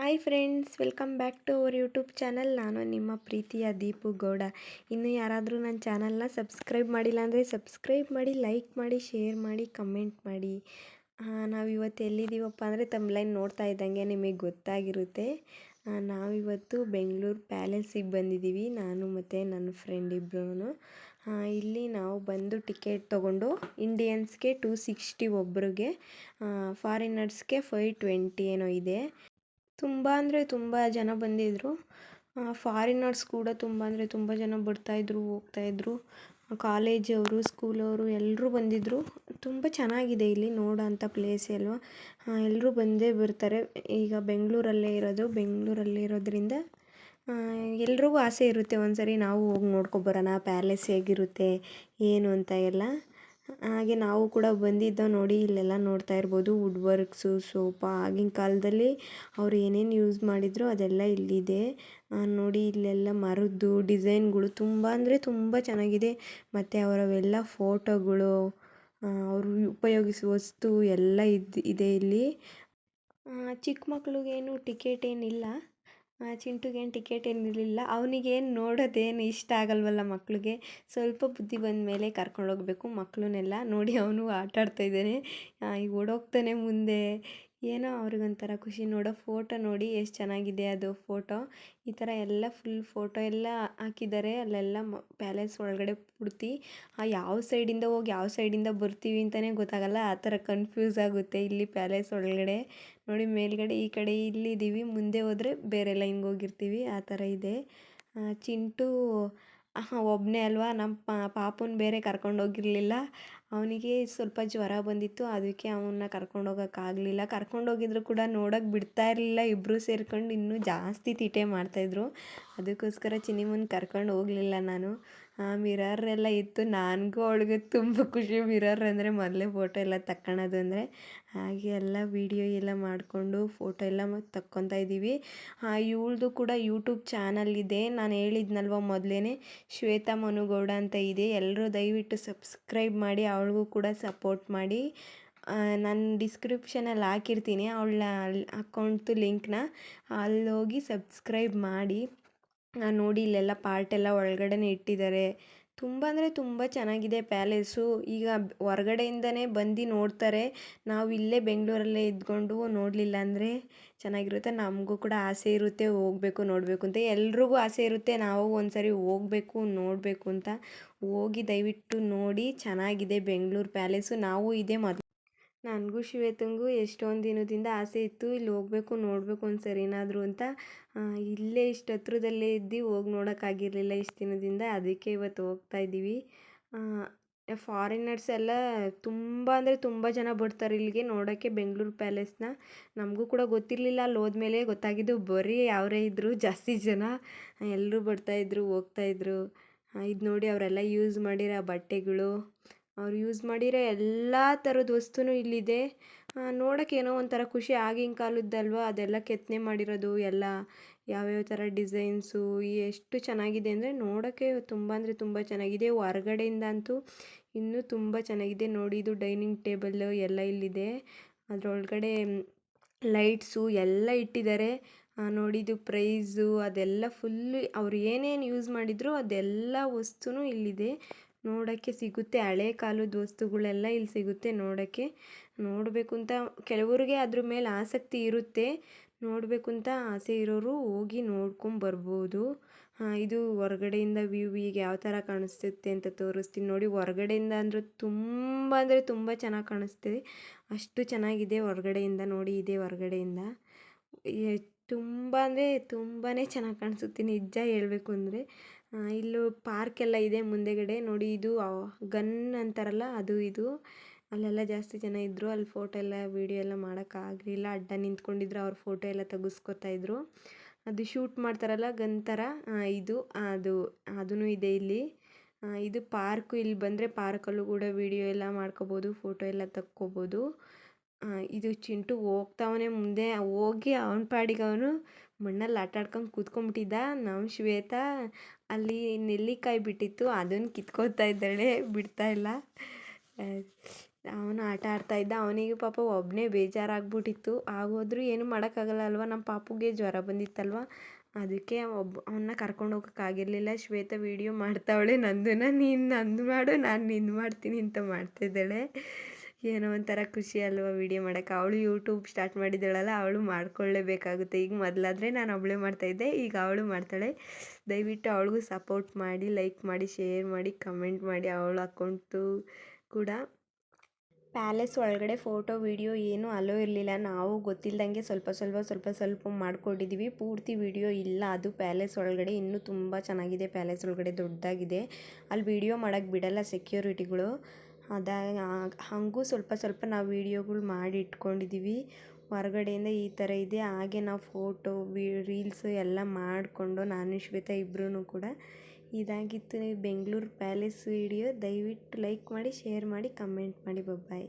Hi friends welcome back to our YouTube channel ನಾನು ನಿಮ್ಮ ಪ್ರೀತಿಯ ದೀಪು ಗೌಡ. ಇನ್ನು ಯಾರಾದರೂ ನನ್ನ ಚಾನಲ್ನ ಸಬ್ಸ್ಕ್ರೈಬ್ ಮಾಡಿಲ್ಲ ಅಂದರೆ ಸಬ್ಸ್ಕ್ರೈಬ್ ಮಾಡಿ ಲೈಕ್ ಮಾಡಿ ಶೇರ್ ಮಾಡಿ ಕಮೆಂಟ್ ಮಾಡಿ. ನಾವು ಇವತ್ತು ಎಲ್ಲಿದ್ದೀವಪ್ಪ ಅಂದರೆ ತಮ್ಲೈನ್ ನೋಡ್ತಾ ಇದ್ದಂಗೆ ನಿಮಗೆ ಗೊತ್ತಾಗಿರುತ್ತೆ. ನಾವಿವತ್ತು ಬೆಂಗಳೂರು ಪ್ಯಾಲೇಸಿಗೆ ಬಂದಿದ್ದೀವಿ. ನಾನು ಮತ್ತು ನನ್ನ ಫ್ರೆಂಡ್ ಇಬ್ಬರೂ ಇಲ್ಲಿ ನಾವು ಬಂದು ಟಿಕೆಟ್ ತೊಗೊಂಡು ಇಂಡಿಯನ್ಸ್ಗೆ ಟೂ ಸಿಕ್ಸ್ಟಿ ಒಬ್ರಿಗೆ ಫಾರಿನರ್ಸ್ಗೆ ಫೈವ್ ಟ್ವೆಂಟಿ ಏನೋ ಇದೆ. ತುಂಬ ಅಂದರೆ ತುಂಬ ಜನ ಬಂದಿದ್ದರು ಫಾರಿನರ್ಸ್ ಕೂಡ ತುಂಬ ಅಂದರೆ ತುಂಬ ಜನ ಬರ್ತಾಯಿದ್ರು ಹೋಗ್ತಾಯಿದ್ರು ಕಾಲೇಜವರು ಸ್ಕೂಲವರು ಎಲ್ಲರೂ ಬಂದಿದ್ದರು ತುಂಬ ಚೆನ್ನಾಗಿದೆ ಇಲ್ಲಿ ನೋಡೋಂಥ ಪ್ಲೇಸ್ ಅಲ್ವಾ? ಎಲ್ಲರೂ ಬಂದೇ ಬರ್ತಾರೆ. ಈಗ ಬೆಂಗಳೂರಲ್ಲೇ ಇರೋದು, ಬೆಂಗಳೂರಲ್ಲೇ ಇರೋದ್ರಿಂದ ಎಲ್ರಿಗೂ ಆಸೆ ಇರುತ್ತೆ ಒಂದ್ಸರಿ ನಾವು ಹೋಗಿ ನೋಡ್ಕೊಬರೋಣ ಪ್ಯಾಲೇಸ್ ಹೇಗಿರುತ್ತೆ, ಏನು ಅಂತ ಎಲ್ಲ. ಹಾಗೆ ನಾವು ಕೂಡ ಬಂದಿದ್ದ ನೋಡಿ ಇಲ್ಲೆಲ್ಲ ನೋಡ್ತಾ ಇರ್ಬೋದು. ವುಡ್ ವರ್ಕ್ಸು ಸೋಫಾ ಆಗಿನ ಕಾಲದಲ್ಲಿ ಅವ್ರು ಏನೇನು ಯೂಸ್ ಮಾಡಿದ್ರು ಅದೆಲ್ಲ ಇಲ್ಲಿದೆ. ನೋಡಿ ಇಲ್ಲೆಲ್ಲ ಮರದ್ದು ಡಿಸೈನ್ಗಳು ತುಂಬ ಅಂದರೆ ತುಂಬ ಚೆನ್ನಾಗಿದೆ. ಮತ್ತು ಅವರವೆಲ್ಲ ಫೋಟೋಗಳು ಅವರು ಉಪಯೋಗಿಸುವ ವಸ್ತು ಎಲ್ಲ ಇದ್, ಇದೆ ಇಲ್ಲಿ. ಚಿಕ್ಕ ಮಕ್ಳಿಗೇನು ಟಿಕೆಟ್ ಏನಿಲ್ಲ. ಚಿಂಟುಗೇನು ಟಿಕೆಟ್ ಏನಿರಲಿಲ್ಲ ಅವನಿಗೇನು ನೋಡೋದೇನು ಇಷ್ಟ ಆಗಲ್ವಲ್ಲ ಮಕ್ಕಳಿಗೆ ಸ್ವಲ್ಪ ಬುದ್ಧಿ ಬಂದ ಮೇಲೆ ಕರ್ಕೊಂಡೋಗಬೇಕು ಮಕ್ಕಳನ್ನೆಲ್ಲ ನೋಡಿ, ಅವನು ಆಟ ಇದ್ದಾನೆ. ಈಗ ಓಡೋಗ್ತಾನೆ ಮುಂದೆ. ಏನೋ ಅವ್ರಿಗೊಂಥರ ಖುಷಿ. ನೋಡೋ ಫೋಟೋ ನೋಡಿ ಎಷ್ಟು ಚೆನ್ನಾಗಿದೆ ಅದು ಫೋಟೋ. ಈ ಥರ ಎಲ್ಲ ಫುಲ್ ಫೋಟೋ ಎಲ್ಲ ಹಾಕಿದ್ದಾರೆ. ಅಲ್ಲೆಲ್ಲ ಮ, ಪ್ಯಾಲೇಸ್ ಒಳಗಡೆ ಪೂರ್ತಿ. ಯಾವ ಸೈಡಿಂದ ಹೋಗಿ ಯಾವ ಸೈಡಿಂದ ಬರ್ತೀವಿ ಅಂತಲೇ ಗೊತ್ತಾಗಲ್ಲ. ಆ ಥರ ಕನ್ಫ್ಯೂಸ್ ಆಗುತ್ತೆ ಇಲ್ಲಿ ಪ್ಯಾಲೇಸ್ ಒಳಗಡೆ. ನೋಡಿ ಮೇಲ್ಗಡೆ, ಈ ಕಡೆ ಇಲ್ಲಿದ್ದೀವಿ ಮುಂದೆ ಹೋದರೆ ಬೇರೆ ಲೈನ್ಗೆ ಹೋಗಿರ್ತೀವಿ. ಆ ಥರ ಇದೆ. ಚಿಂಟು ಒಬ್ಬನೇ ಅಲ್ವಾ? ನಮ್ಮ ಪಾಪುನ ಬೇರೆ ಕರ್ಕೊಂಡು ಹೋಗಿರಲಿಲ್ಲ ಅವನಿಗೆ ಸ್ವಲ್ಪ ಜ್ವರ ಬಂದಿತ್ತು. ಅದಕ್ಕೆ ಅವನ್ನ ಕರ್ಕೊಂಡು ಹೋಗಿದ್ರು ಕೂಡ ನೋಡೋಕೆ ಬಿಡ್ತಾ ಇರಲಿಲ್ಲ. ಇಬ್ಬರೂ ಸೇರ್ಕೊಂಡು ಇನ್ನೂ ಜಾಸ್ತಿ ತೀಟೆ ಮಾಡ್ತಾಯಿದ್ರು ಅದಕ್ಕೋಸ್ಕರ ಚಿನಿಮುನ್ ಕರ್ಕೊಂಡು ಹೋಗಲಿಲ್ಲ ನಾನು. ಮಿರರ್ ಎಲ್ಲ ಇತ್ತು. ನನಗೂ ಅವಳಿಗೆ ತುಂಬ ಖುಷಿ. ಮಿರರ್ ಅಂದರೆ ಮೊದಲೇ ಫೋಟೋ ಎಲ್ಲ ತಕ್ಕೊಳೋದು ಅಂದರೆ. ಹಾಗೆ ಎಲ್ಲ ವೀಡಿಯೋ ಎಲ್ಲ ಮಾಡಿಕೊಂಡು ಫೋಟೋ ಎಲ್ಲ ತಕ್ಕೊತಾ ಇದ್ದೀವಿ. ಇವಳ್ದು ಕೂಡ ಯೂಟ್ಯೂಬ್ ಚಾನಲ್ ಇದೆ. ನಾನು ಹೇಳಿದ್ನಲ್ವ ಮೊದಲೇ ಶ್ವೇತಾ ಮನುಗೌಡ ಅಂತ ಇದೆ. ಎಲ್ಲರೂ ದಯವಿಟ್ಟು ಸಬ್ಸ್ಕ್ರೈಬ್ ಮಾಡಿ, ಅವಳಿಗೂ ಕೂಡ ಸಪೋರ್ಟ್ ಮಾಡಿ. ನಾನು ಡಿಸ್ಕ್ರಿಪ್ಷನಲ್ಲಿ ಹಾಕಿರ್ತೀನಿ. ಅವಳ ಅಕೌಂಟ್ದು ಲಿಂಕ್ನ ಅಲ್ಲಿ ಹೋಗಿ ಸಬ್ಸ್ಕ್ರೈಬ್ ಮಾಡಿ. ನೋಡಿ ಇಲ್ಲೆಲ್ಲ ಪಾರ್ಟ್ ಎಲ್ಲ ಇಟ್ಟಿದ್ದಾರೆ. ತುಂಬ ಅಂದರೆ ತುಂಬ ಚೆನ್ನಾಗಿದೆ ಪ್ಯಾಲೇಸು. ಈಗ ಹೊರಗಡೆಯಿಂದನೇ ಬಂದು ನೋಡ್ತಾರೆ. ನಾವು ಇಲ್ಲೇ ಬೆಂಗಳೂರಲ್ಲೇ ಇದ್ಕೊಂಡು ನೋಡಲಿಲ್ಲ ಅಂದರೆ ಚೆನ್ನಾಗಿರುತ್ತೆ. ನಮಗೂ ಕೂಡ ಆಸೆ ಇರುತ್ತೆ ಹೋಗಬೇಕು, ನೋಡಬೇಕು ಅಂತ. ಎಲ್ರಿಗೂ ಆಸೆ ಇರುತ್ತೆ ನಾವು ಒಂದ್ಸರಿ ಹೋಗಬೇಕು, ನೋಡಬೇಕು ಅಂತ. ಹೋಗಿ ದಯವಿಟ್ಟು ನೋಡಿ ಚೆನ್ನಾಗಿದೆ ಬೆಂಗಳೂರು ಪ್ಯಾಲೇಸು. ನಾವು ಇದೇ ಮೊದಲು ನನಗೂ ಶ್ವೇತಂಗೂ ಎಷ್ಟೊಂದು ದಿನದಿಂದ ಆಸೆ ಇತ್ತು, ಇಲ್ಲಿ ಹೋಗಬೇಕು, ನೋಡಬೇಕು ಒಂದು ಸರಿನಾದರೂ ಅಂತ. ಇಲ್ಲೇ ಇಷ್ಟು ಹತ್ರದಲ್ಲೇ ಇದ್ದು ಹೋಗಿ ನೋಡೋಕ್ಕಾಗಿರಲಿಲ್ಲ ಇಷ್ಟು ದಿನದಿಂದ, ಅದಕ್ಕೆ ಇವತ್ತು ಹೋಗ್ತಾ ಇದ್ದೀವಿ. ಫಾರಿನರ್ಸ್ ಎಲ್ಲ ತುಂಬ ಅಂದರೆ ತುಂಬ ಜನ ಬರ್ತಾರೆ ಇಲ್ಲಿಗೆ ನೋಡೋಕ್ಕೆ, ಬೆಂಗಳೂರು ಪ್ಯಾಲೇಸ್ನ. ನಮಗೂ ಕೂಡ ಗೊತ್ತಿರಲಿಲ್ಲ, ಅಲ್ಲಿ ಹೋದ್ಮೇಲೆ ಗೊತ್ತಾಗಿದ್ದು ಬರೀ ಅವರೇ ಇದ್ದರು ಜಾಸ್ತಿ ಜನ. ಎಲ್ಲರೂ ಬರ್ತಾಯಿದ್ರು ಹೋಗ್ತಾಯಿದ್ರು ಇದು ನೋಡಿ ಅವರೆಲ್ಲ ಯೂಸ್ ಮಾಡಿರೋ ಬಟ್ಟೆಗಳು. ಅವ್ರು ಯೂಸ್ ಮಾಡಿರೋ ಎಲ್ಲ ಥರದ ವಸ್ತುನೂ ಇಲ್ಲಿದೆ. ನೋಡೋಕೆ ಏನೋ ಒಂಥರ ಖುಷಿ ಆಗಿನ ಕಾಲದ್ದಲ್ವಾ? ಅದೆಲ್ಲ ಕೆತ್ತನೆ ಮಾಡಿರೋದು, ಎಲ್ಲ ಯಾವ್ಯಾವ ಥರ ಡಿಸೈನ್ಸು ಎಷ್ಟು ಚೆನ್ನಾಗಿದೆ ಅಂದರೆ ನೋಡೋಕ್ಕೆ ತುಂಬ ಅಂದರೆ ತುಂಬ ಚೆನ್ನಾಗಿದೆ. ಹೊರಗಡೆಯಿಂದ ಅಂತೂ ಇನ್ನೂ ತುಂಬ ಚೆನ್ನಾಗಿದೆ. ನೋಡಿ, ಇದು ಡೈನಿಂಗ್ ಟೇಬಲ್ಲು ಎಲ್ಲ ಇಲ್ಲಿದೆ. ಅದರೊಳಗಡೆ ಲೈಟ್ಸು ಎಲ್ಲ ಇಟ್ಟಿದ್ದಾರೆ ನೋಡಿದ್ದು ಪ್ರೈಸು ಅದೆಲ್ಲ ಫುಲ್ಲು ಅವ್ರು ಏನೇನು ಯೂಸ್ ಮಾಡಿದ್ರು ಅದೆಲ್ಲ ವಸ್ತುನೂ ಇಲ್ಲಿದೆ. ನೋಡೋಕ್ಕೆ ಸಿಗುತ್ತೆ. ಹಳೆ ಕಾಲದ ವಸ್ತುಗಳೆಲ್ಲ ಇಲ್ಲಿ ಸಿಗುತ್ತೆ ನೋಡೋಕ್ಕೆ. ನೋಡಬೇಕು ಅಂತ ಕೆಲವರಿಗೆ ಅದ್ರ ಮೇಲೆ ಆಸಕ್ತಿ ಇರುತ್ತೆ. ನೋಡಬೇಕು ಅಂತ ಆಸೆ ಇರೋರು ಹೋಗಿ ನೋಡ್ಕೊಂಬರ್ಬೋದು ಇದು ಹೊರಗಡೆಯಿಂದ ವ್ಯೂ ಈಗ ಯಾವ ಥರ ಕಾಣಿಸುತ್ತೆ ಅಂತ ತೋರಿಸ್ತೀನಿ ನೋಡಿ. ಹೊರಗಡೆಯಿಂದ ಅಂದರೆ ತುಂಬ ಅಂದರೆ ತುಂಬ ಚೆನ್ನಾಗಿ ಕಾಣಿಸ್ತಿದೆ. ಅಷ್ಟು ಚೆನ್ನಾಗಿದೆ ಹೊರಗಡೆಯಿಂದ ನೋಡಿ, ಇದೆ ಹೊರಗಡೆಯಿಂದ. ತುಂಬ ಅಂದರೆ ತುಂಬಾ ಚೆನ್ನಾಗಿ ಕಾಣಿಸುತ್ತೆ. ನಿಜ ಹೇಳಬೇಕು ಅಂದರೆ. ಇಲ್ಲೂ ಪಾರ್ಕ್ ಎಲ್ಲ ಇದೆ ಮುಂದೆಗಡೆ. ನೋಡಿ ಇದು ಗನ್ ಅಂತಾರಲ್ಲ, ಅದು ಇದು. ಅಲ್ಲೆಲ್ಲ ಜಾಸ್ತಿ ಜನ ಇದ್ದರು ಅಲ್ಲಿ ಫೋಟೋ ಎಲ್ಲ ವೀಡಿಯೋ ಎಲ್ಲ ಮಾಡೋಕ್ಕಾಗಲಿಲ್ಲ ಅಡ್ಡ ನಿಂತ್ಕೊಂಡಿದ್ರು, ಅವ್ರ ಫೋಟೋ ಎಲ್ಲ ತೆಗೆಸ್ಕೊತಾ ಇದ್ರು. ಅದು ಶೂಟ್ ಮಾಡ್ತಾರಲ್ಲ ಗನ್ ಥರ ಇದು, ಅದು ಅದೂ ಇದೆ ಇಲ್ಲಿ. ಇದು ಪಾರ್ಕು ಇಲ್ಲಿ ಬಂದರೆ ಪಾರ್ಕಲ್ಲೂ ಕೂಡ ವೀಡಿಯೋ ಎಲ್ಲ ಮಾಡ್ಕೋಬೋದು ಫೋಟೋ ಎಲ್ಲ ತಕ್ಕೋಬೋದು. ಇದು ಚಿಂಟು ಹೋಗ್ತಾವನೆ ಮುಂದೆ. ಹೋಗಿ ಅವನ ಪಾಡಿಗೆ ಅವನು ಮಣ್ಣಲ್ಲಿ ಆಟ ಆಡ್ಕೊಂಡು ಕೂತ್ಕೊಂಡ್ಬಿಟ್ಟಿದ್ದ ನಮ್ಮ ಶ್ವೇತಾ. ಅಲ್ಲಿ ನೆಲ್ಲಿಕಾಯಿ ಬಿಟ್ಟಿತ್ತು ಅದನ್ನು ಕಿತ್ಕೋತಾ ಇದ್ದಾಳೆ, ಬಿಡ್ತಾ ಇಲ್ಲ. ಅವನು ಆಟ ಆಡ್ತಾ ಇದ್ದ. ಅವನಿಗೆ ಪಾಪ ಒಬ್ಬನೇ ಬೇಜಾರಾಗ್ಬಿಟ್ಟಿತ್ತು. ಆಗೋದ್ರೂ ಏನು ಮಾಡೋಕ್ಕಾಗಲ್ಲ ಅಲ್ವಾ? ನಮ್ಮ ಪಾಪುಗೆ ಜ್ವರ ಬಂದಿತ್ತಲ್ವ? ಅದಕ್ಕೆ ಒಬ್ಬ ಅವನ್ನ ಕರ್ಕೊಂಡು ಹೋಗೋಕ್ಕಾಗಿರಲಿಲ್ಲ ಶ್ವೇತ ವೀಡಿಯೋ ಮಾಡ್ತಾವಳೆ ನಂದನ್ನ ನೀನು ನಂದು ಮಾಡು, ನಾನು ನಿಂದು ಮಾಡ್ತೀನಿ ಅಂತ ಮಾಡ್ತಿದ್ದಾಳೆ ಏನೋ ಒಂಥರ ಖುಷಿ ಅಲ್ವಾ ವಿಡಿಯೋ ಮಾಡೋಕ್ಕೆ. ಅವಳು ಯೂಟ್ಯೂಬ್ ಸ್ಟಾರ್ಟ್ ಮಾಡಿದ್ದಾಳಲ್ಲ, ಅವಳು ಮಾಡ್ಕೊಳ್ಳೇಬೇಕಾಗುತ್ತೆ. ಈಗ ಮೊದಲಾದರೆ ನಾನು ಒಬ್ಬಳೇ ಮಾಡ್ತಾಯಿದ್ದೆ ಈಗ ಅವಳು ಮಾಡ್ತಾಳೆ. ದಯವಿಟ್ಟು ಅವಳಿಗೂ ಸಪೋರ್ಟ್ ಮಾಡಿ ಲೈಕ್ ಮಾಡಿ ಶೇರ್ ಮಾಡಿ ಕಮೆಂಟ್ ಮಾಡಿ ಅವಳ ಅಕೌಂಟು ಕೂಡ. ಪ್ಯಾಲೇಸ್ ಒಳಗಡೆ ಫೋಟೋ ವೀಡಿಯೋ ಏನೂ ಅಲೋ ಇರಲಿಲ್ಲ. ನಾವು ಗೊತ್ತಿಲ್ಲದಂಗೆ ಸ್ವಲ್ಪ ಸ್ವಲ್ಪ ಸ್ವಲ್ಪ ಸ್ವಲ್ಪ ಮಾಡ್ಕೊಂಡಿದ್ದೀವಿ ಪೂರ್ತಿ ವಿಡಿಯೋ ಇಲ್ಲ. ಅದು ಪ್ಯಾಲೇಸ್ ಒಳಗಡೆ ಇನ್ನೂ ತುಂಬ ಚೆನ್ನಾಗಿದೆ. ಪ್ಯಾಲೇಸ್ ಒಳಗಡೆ ದೊಡ್ಡದಾಗಿದೆ. ಅಲ್ಲಿ ವೀಡಿಯೋ ಮಾಡೋಕ್ಕೆ ಬಿಡಲ್ಲ ಸೆಕ್ಯೂರಿಟಿಗಳು ಅದ ಹಾಗೂ ಸ್ವಲ್ಪ ಸ್ವಲ್ಪ ನಾವು ವೀಡಿಯೋಗಳು ಮಾಡಿ ಇಟ್ಕೊಂಡಿದ್ದೀವಿ ಹೊರಗಡೆಯಿಂದ ಈ ಥರ ಇದೆ. ಹಾಗೆ ನಾವು ಫೋಟೋ, ವಿ, ರೀಲ್ಸು ಎಲ್ಲ ಮಾಡಿಕೊಂಡು ನಾನು, ಶ್ವೇತಾ ಇಬ್ಬರೂ ಕೂಡ ಇದಾಗಿತ್ತು. Bengaluru palace video. ದಯವಿಟ್ಟು ಲೈಕ್ ಮಾಡಿ, ಶೇರ್ ಮಾಡಿ, ಕಮೆಂಟ್ ಮಾಡಿ. ಬಾಯ್